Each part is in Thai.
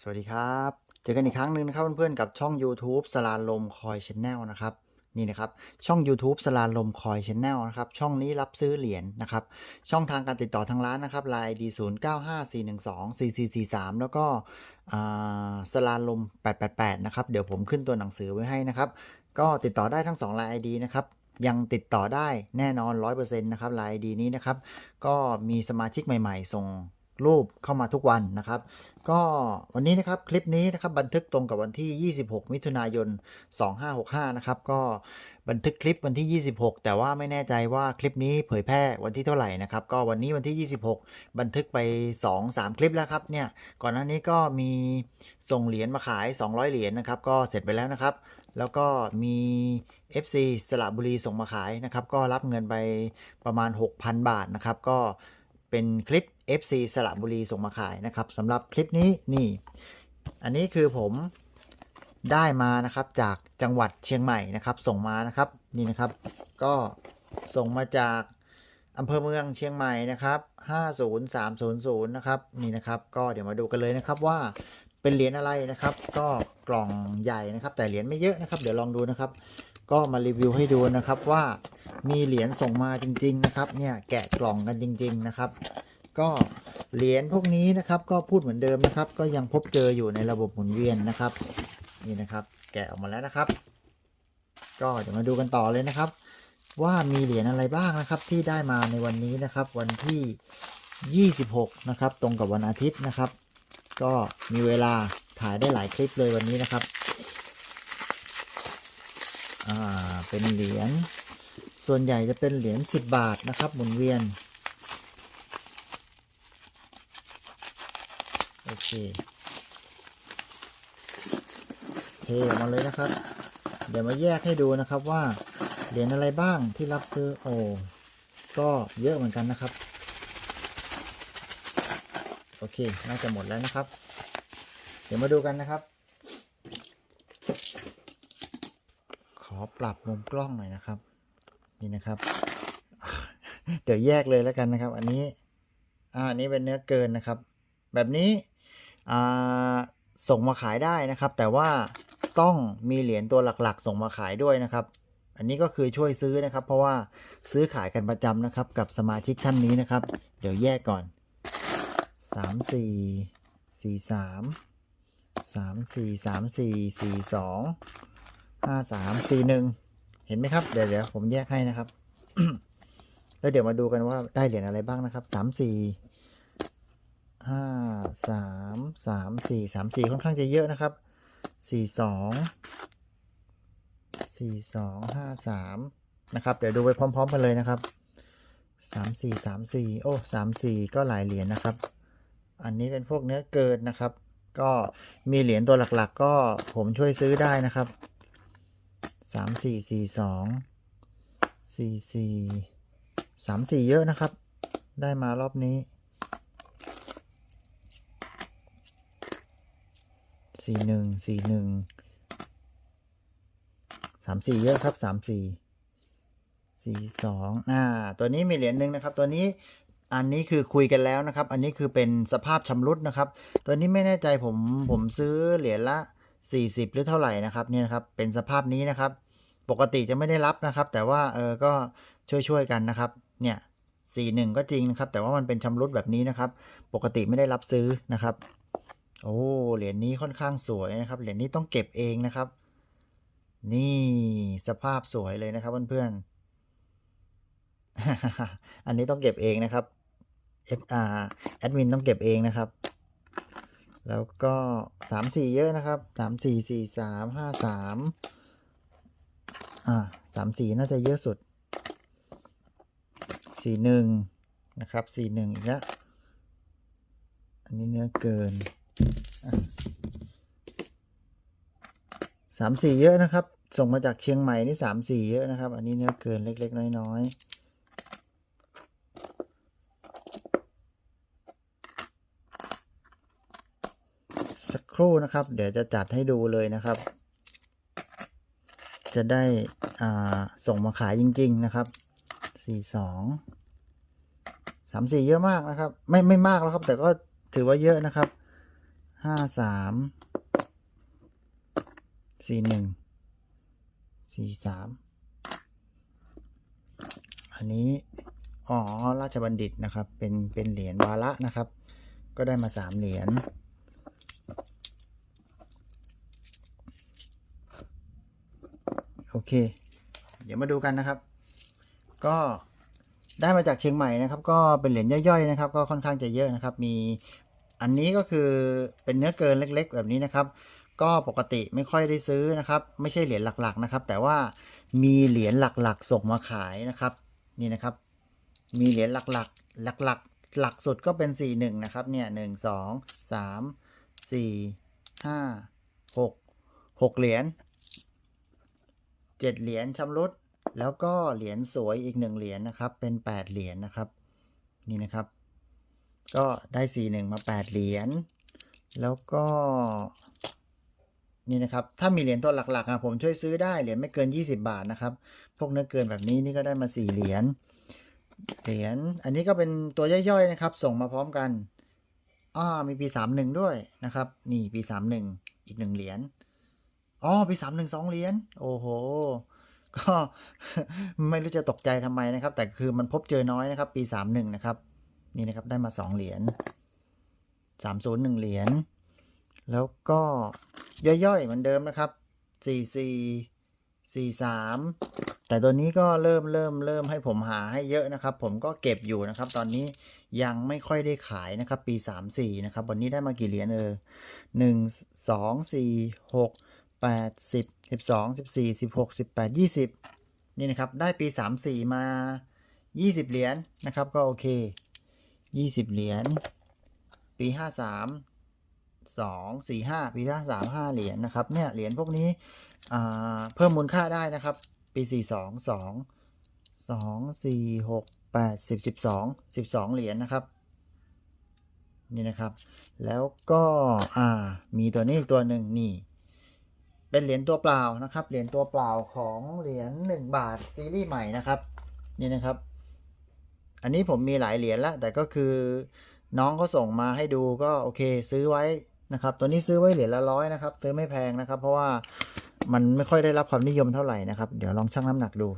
สวัสดีครับ เจอกันอีกครั้งหนึ่งนะครับเพื่อนๆกับช่อง YouTube สลาลมคอยชแนลนะครับนี่นะครับช่อง YouTube สลาลมคอยชแนลนะครับช่องนี้รับซื้อเหรียญนะครับช่องทางการติดต่อทางร้านนะครับ Line ID 0 9 5 4 1 2 4 4 4 3แล้วก็สลาลม888นะครับเดี๋ยวผมขึ้นตัวหนังสือไว้ให้นะครับก็ติดต่อได้ทั้ง2 Line ID นะครับยังติดต่อได้แน่นอน 100%นะครับ Line ID นี้นะครับ ก็มีสมาชิกใหม่ ๆ ส่ง รูปเข้ามาทุกวันนะครับ ก็วันนี้นะครับคลิปนี้นะครับบันทึกตรงกับวันที่ 26 มิถุนายน 2565 นะครับ ก็บันทึกคลิปวันที่ 26 แต่ว่าไม่แน่ใจว่าคลิปนี้เผยแพร่วันที่เท่าไหร่นะครับ ก็วันนี้วันที่ 26 บันทึกไป 2-3 คลิปแล้วครับเนี่ยก่อนหน้านี้ก็มีส่งเหรียญมาขาย 200 เหรียญนะครับ ก็เสร็จไปแล้วนะครับ แล้วก็มี FC สระบุรีส่งมาขายนะครับ ก็รับเงินไปประมาณ 6,000 บาทนะครับ ก็เป็นคลิป FC สระบุรีส่งมาขายนะครับสำหรับคลิปนี้นี่ อันนี้คือผมได้มานะครับจากจังหวัดเชียงใหม่นะครับ ส่งมานะครับนี่นะครับ ก็ส่งมาจากอำเภอเมืองเชียงใหม่นะครับ50300นะครับนี่นะครับ ก็เดี๋ยวมาดูกันเลยนะครับว่าเป็นเหรียญอะไรนะครับ ก็กล่องใหญ่นะครับ แต่เหรียญไม่เยอะนะครับ เดี๋ยวลองดูนะครับ ก็มารีวิวให้ดูนะครับว่ามีเหรียญส่งมาจริง ๆ นะครับ เนี่ยแกะกล่องกันจริง ๆ นะครับ ก็เหรียญพวกนี้นะครับ ก็พูดเหมือนเดิมนะครับ ก็ยังพบเจออยู่ในระบบหมุนเวียนนะครับ นี่นะครับ แกะออกมาแล้วนะครับ ก็เดี๋ยวมาดูกันต่อเลยนะครับ ว่ามีเหรียญอะไรบ้างนะครับ ที่ได้มาในวันนี้นะครับ วันที่ 26 นะครับ ตรงกับวันอาทิตย์นะครับ ก็มีเวลาถ่ายได้หลายคลิปเลยวันนี้นะครับอ่าเป็นเหรียญส่วนใหญ่จะเป็นเหรียญ10 บาทนะครับ หมุนเวียน โอ เคเทออกมาเลยนะครับ เดี๋ยวมาแยกให้ดูนะครับว่าเหรียญอะไรบ้างที่รับซื้อโอ้ก็เยอะเหมือนกันนะครับ โอเค น่าจะหมดแล้วนะครับ เดี๋ยวมาดูกันนะครับ ขอปรับมุมกล้องหน่อยนะครับ นี่นะครับ เดี๋ยวแยกเลยแล้วกันนะครับ อันนี้ อ่าอันนี้เป็นเนื้อเกินนะครับ แบบนี้ ส่งมาขายได้นะครับ แต่ว่าต้องมีเหรียญตัวหลักๆ ส่งมาขายด้วยนะครับ อันนี้ก็คือช่วยซื้อนะครับ เพราะว่าซื้อขายกันประจำนะครับ กับสมาชิกท่านนี้นะครับ เดี๋ยวแยกก่อนสามสี่สี่สามสามสี่สามสี่สี่สองห้าสามสี่หนึ่งเห็นไหมครับ เดี๋ยวเดี๋ยวผมแยกให้นะครับ แล้วเดี๋ยวมาดูกันว่าได้เหรียญอะไรบ้างนะครับสาม สามสามสี่สามสี่ค่อนข้างจะเยอะนะครับสี่สองสี่สองห้าสามนะครับ เดี๋ยวดูไปพร้อม ๆ กันเลยนะครับสามสี่สามสี่โอ้สามสี่ก็หลายเหรียญนะครับ อันนี้เป็นพวกเนื้อเกินนะครับ ก็มีเหรียญตัวหลักๆ ก็ผมช่วยซื้อได้นะครับสามสี่สี่สองสี่สี่สามสี่เยอะนะครับ ได้มารอบนี้ สี่หนึ่งสี่หนึ่งสามสี่เยอะครับสามสี่สี่สองอ่า ตัวนี้มีเหรียญหนึ่งนะครับ ตัวนี้อันนี้คือคุยกันแล้วนะครับ อันนี้คือเป็นสภาพชำรุดนะครับ ตัวนี้ไม่แน่ใจผมผมซื้อเหรียญละสี่สิบหรือเท่าไหร่นะครับเนี่ยนะครับ เป็นสภาพนี้นะครับ ปกติจะไม่ได้รับนะครับ แต่ว่าเออก็ช่วยช่วยๆกันนะครับ เนี่ยสี่หนึ่งก็จริงนะครับ แต่ว่ามันเป็นชำรุดแบบนี้นะครับ ปกติไม่ได้รับซื้อนะครับ โอ้เหรียญนี้ค่อนข้างสวยนะครับ เหรียญนี้ต้องเก็บเองนะครับ นี่สภาพสวยเลยนะครับเพื่อนๆ อันนี้ต้องเก็บเองนะครับ FR แอดมินต้องเก็บเองนะครับ แล้วก็สามสี่เยอะนะครับสามสี่สี่สามห้าสามอ่าสามสี่น่าจะเยอะสุดสี่หนึ่งนะครับสี่หนึ่งอีกแล้วอันนี้เนื้อเกิน สามสี่เยอะนะครับ ส่งมาจากเชียงใหม่นี่สามสี่เยอะนะครับ อันนี้เนื้อเกินเล็ก ๆ น้อยๆสักครู่นะครับ เดี๋ยวจะจัดให้ดูเลยนะครับ จะได้ส่งมาขายจริง ๆ นะครับสี่สองสามสี่เยอะมากนะครับ ไม่ไม่มากแล้วครับ แต่ก็ถือว่าเยอะนะครับ ห้าสามสี่หนึ่งสี่สามอันนี้อ๋อราชบัณฑิตนะครับ เป็นเป็นเหรียญวาระนะครับ ก็ได้มาสามเหรียญโอเค เดี๋ยวมาดูกันนะครับ ก็ได้มาจากเชียงใหม่นะครับ ก็เป็นเหรียญย่อยๆนะครับ ก็ค่อนข้างจะเยอะนะครับ มี อันนี้ก็คือเป็นเนื้อเกินเล็ก ๆ แบบนี้นะครับ ก็ปกติไม่ค่อยได้ซื้อนะครับ ไม่ใช่เหรียญหลักๆนะครับ แต่ว่ามีเหรียญหลักๆ ส่งมาขายนะครับ นี่นะครับ มีเหรียญหลักๆ หลักๆ หลักสุดก็เป็น 4 1 นะครับ เนี่ยหนึ่งสองสามสี่ห้าหกหกเหรียญเจ็ดเหรียญชำรุดแล้วก็เหรียญสวยอีกหนึ่งเหรียญนะครับ เป็น8เหรียญนะครับ นี่นะครับ ก็ได้4 1มา 8 เหรียญ แล้วก็นี่นะครับ ถ้ามีเหรียญตัวหลักๆอะผมช่วยซื้อได้เหรียญไม่เกิน 20 บาทนะครับ พวกเนื้อเกินแบบนี้นี่ก็ได้มา 4 เหรียญ เหรียญ อันนี้ก็เป็นตัวย่อยๆนะครับ ส่งมาพร้อมกันอ่ามีปี 31 ด้วยนะครับ นี่ปี 31 อีกหนึ่งเหรียญ อ๋อปี 31สองเหรียญ โอ้โห ก็ไม่รู้จะตกใจทำไมนะครับ แต่คือมันพบเจอน้อยนะครับ ปี 31 นะครับ นี่นะครับได้มา 2 เหรียญ30 1 เหรียญ แล้วก็ย่อยๆ เหมือนเดิมนะครับ 44 43 แต่ตัวนี้ก็เริ่มเริ่มเริ่มให้ผมหาให้เยอะนะครับ ผมก็เก็บอยู่นะครับ ตอนนี้ยังไม่ค่อยได้ขายนะครับ ปี 34 นะครับ วันนี้ได้มากี่เหรียญเออ1 2 4 6 8 10 12 14 16 18 20 นี่นะครับ ได้ปี 34 มา 20 เหรียญนะครับ ก็โอเค 20เหรียญ ปี53 2 4 5ปี53 5เหรียญนะครับ เนี่ยเหรียญพวกนี้เพิ่มมูลค่าได้นะครับ ปี42 2 2 4 6 8 10 12 12เหรียญนะครับนี่นะครับ แล้วก็อ่ามีตัวนี้อีกตัวหนึ่งนี่ เป็นเหรียญตัวเปล่านะครับ เหรียญตัวเปล่าของเหรียญ1บาทซีรีส์ใหม่นะครับ นี่นะครับ อันนี้ผมมีหลายเหรียญละแต่ก็คือน้องเขาส่งมาให้ดูก็โอเค ซื้อไว้นะครับ ตัวนี้ซื้อไว้เหรียญละร้อยนะครับ ซื้อไม่แพงนะครับ เพราะว่ามันไม่ค่อยได้รับความนิยมเท่าไหร่นะครับ เดี๋ยวลองชั่งน้ำหนักดู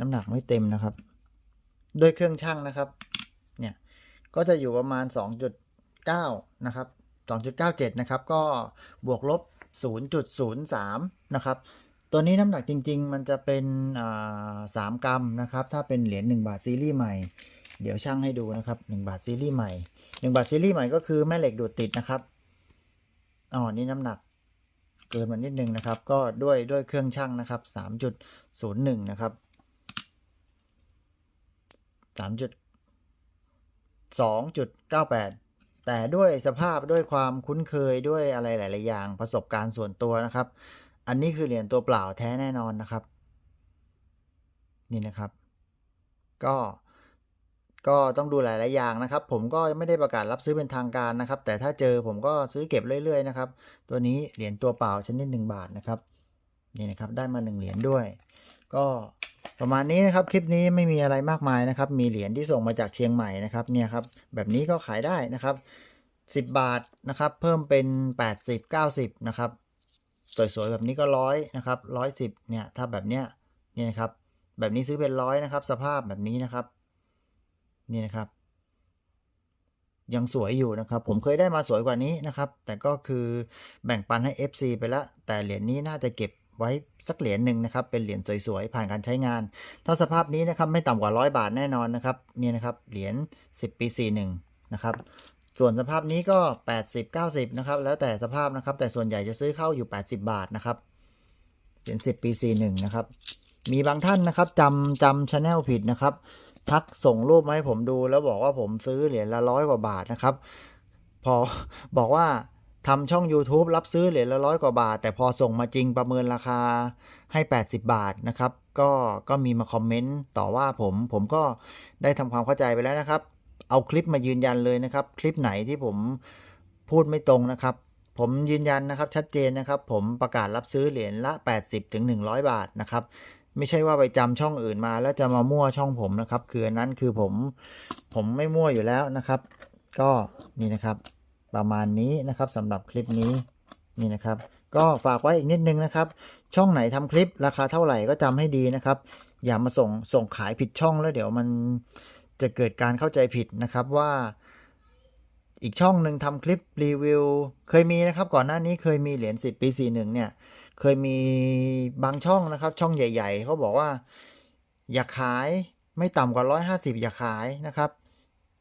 น้ำหนักไม่เต็มนะครับ ด้วยเครื่องชั่งนะครับ เนี่ย ก็จะอยู่ประมาณ 2.9 นะครับ 2.97 นะครับ ก็บวกลบ 0.03 นะครับ ตัวนี้น้ำหนักจริง ๆ มันจะเป็นอ่า3กรัมนะครับ ถ้าเป็นเหรียญ1บาทซีรีส์ใหม่ เดี๋ยวช่างให้ดูนะครับ1บาทซีรีส์ใหม่1บาทซีรีส์ใหม่ก็คือแม่เหล็กดูดติดนะครับอ๋อนี่น้ำหนักเกินมานิดนึงนะครับ ก็ด้วยด้วยเครื่องช่างนะครับ 3.01 นะครับ3.2.98 แต่ด้วยสภาพด้วยความคุ้นเคยด้วยอะไรหลาย ๆ อย่างประสบการณ์ส่วนตัวนะครับ อันนี้คือเหรียญตัวเปล่าแท้แน่นอนนะครับ นี่นะครับ ก็ก็ต้องดูหลาย ๆ อย่างนะครับ ผมก็ไม่ได้ประกาศรับซื้อเป็นทางการนะครับ แต่ถ้าเจอผมก็ซื้อเก็บเรื่อย ๆ นะครับ ตัวนี้เหรียญตัวเปล่าชนิด1บาทนะครับนี่นะครับได้มา1เหรียญด้วย ก็ ประมาณนี้นะครับคลิปนี้ไม่มีอะไรมากมายนะครับ มีเหรียญที่ส่งมาจากเชียงใหม่นะครับเนี่ยครับแบบนี้ก็ขายได้นะครับ 10 บาทนะครับ เพิ่มเป็น 80 90 นะครับ สวยๆแบบนี้ก็ร้อยนะครับร้อยสิบเนี่ยถ้าแบบเนี้ยนี่นะครับ แบบนี้ซื้อเป็นร้อยนะครับ สภาพแบบนี้นะครับ นี่นะครับ ยังสวยอยู่นะครับ ผมเคยได้มาสวยกว่านี้นะครับ แต่ก็คือแบ่งปันให้ FC ไปแล้วแต่เหรียญนี้น่าจะเก็บ ไว้สักเหรียญหนึ่งนะครับ เป็นเหรียญสวยๆ ผ่านการใช้งาน ถ้าสภาพนี้นะครับไม่ต่ำกว่าร้อยบาทแน่นอนนะครับนี่นะครับเหรียญ10 ปี 41 นะครับส่วนสภาพนี้ก็ 80 90 นะครับ แล้วแต่สภาพนะครับ แต่ส่วนใหญ่จะซื้อเข้าอยู่ 80 บาทนะครับเหรียญ10 ปี 41 นะครับ มีบางท่านนะครับจำจำชาแนลผิดนะครับ ทักส่งรูปมาให้ผมดูแล้วบอกว่าผมซื้อเหรียญละร้อยกว่าบาทนะครับ พอบอกว่า ทำช่อง YouTube รับซื้อเหรียญละร้อยกว่าบาท แต่พอส่งมาจริงประเมินราคาให้ 80 บาทนะครับ ก็ก็มีมาคอมเมนต์ต่อว่าผม ผมก็ได้ทำความเข้าใจไปแล้วนะครับ เอาคลิปมายืนยันเลยนะครับ คลิปไหนที่ผมพูดไม่ตรงนะครับ ผมยืนยันนะครับชัดเจนนะครับ ผมประกาศรับซื้อเหรียญละ 80ถึง100บาทนะครับไม่ใช่ว่าไปจำช่องอื่นมาแล้วจะมามั่วช่องผมนะครับ คืออันนั้นคือผมผมไม่มั่วอยู่แล้วนะครับ ก็นี่นะครับ ประมาณนี้นะครับสำหรับคลิปนี้นี่นะครับ ก็ฝากไว้อีกนิดนึงนะครับ ช่องไหนทำคลิปราคาเท่าไหร่ก็จำให้ดีนะครับ อย่ามาส่งส่งขายผิดช่องแล้วเดี๋ยวมันจะเกิดการเข้าใจผิดนะครับว่า อีกช่องหนึ่งทำคลิปรีวิว เคยมีนะครับ ก่อนหน้านี้เคยมีเหรียญ10 ปี 41 เนี่ย เคยมีบางช่องนะครับ ช่องใหญ่ ๆเขาบอกว่า อย่าขายไม่ต่ำกว่า 150 อย่าขายนะครับ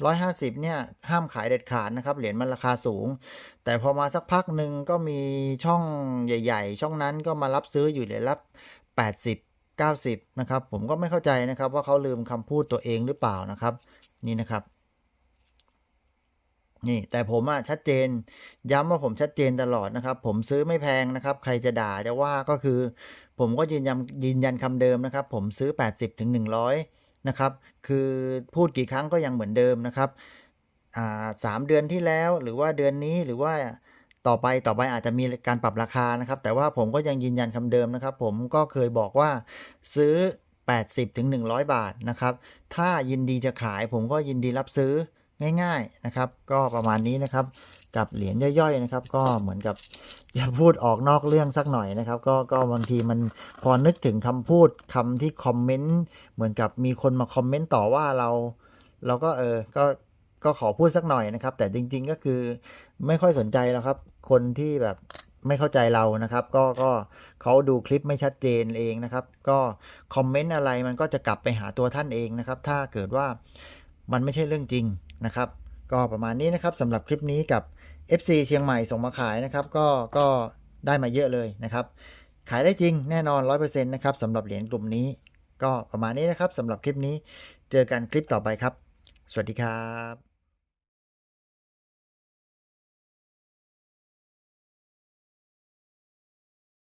150เนี่ยห้ามขายเด็ดขาดนะครับ เหรียญมันราคาสูง แต่พอมาสักพักหนึ่งก็มีช่องใหญ่ ๆ ช่องนั้นก็มารับซื้ออยู่เหรียญละ80 90นะครับผมก็ไม่เข้าใจนะครับว่าเขาลืมคำพูดตัวเองหรือเปล่านะครับ นี่นะครับนี่แต่ผมอะชัดเจน ย้ำว่าผมชัดเจนตลอดนะครับ ผมซื้อไม่แพงนะครับ ใครจะด่าจะว่าก็คือ ผมก็ยืนยันยืนยันคำเดิมนะครับ ผมซื้อ 80ถึง100 นะครับ คือพูดกี่ครั้งก็ยังเหมือนเดิมนะครับสามเดือนที่แล้วหรือว่าเดือนนี้หรือว่าต่อไปต่อไปอาจจะมีการปรับราคานะครับ แต่ว่าผมก็ยังยืนยันคำเดิมนะครับ ผมก็เคยบอกว่าซื้อ 80ถึง100 บาทนะครับ ถ้ายินดีจะขายผมก็ยินดีรับซื้อ ง่ายๆนะครับ ก็ประมาณนี้นะครับ กับเหรียญย่อยๆนะครับ ก็เหมือนกับจะพูดออกนอกเรื่องสักหน่อยนะครับ ก็ก็บางทีมันพอนึกถึงคำพูดคำที่คอมเมนต์เหมือนกับมีคนมาคอมเมนต์ต่อว่าเรา เราก็เออก็ก็ขอพูดสักหน่อยนะครับ แต่จริง ๆก็คือไม่ค่อยสนใจแล้วครับ คนที่แบบไม่เข้าใจเรานะครับ ก็ก็เขาดูคลิปไม่ชัดเจนเองนะครับ ก็คอมเมนต์อะไรมันก็จะกลับไปหาตัวท่านเองนะครับ ถ้าเกิดว่ามันไม่ใช่เรื่องจริง นะครับ ก็ประมาณนี้นะครับสำหรับคลิปนี้กับ FC เชียงใหม่ส่งมาขายนะครับ ก็ก็ได้มาเยอะเลยนะครับ ขายได้จริงแน่นอน 100%นะครับสำหรับเหรียญกลุ่มนี้ ก็ประมาณนี้นะครับสำหรับคลิปนี้ เจอกันคลิปต่อไปครับ สวัสดีครับ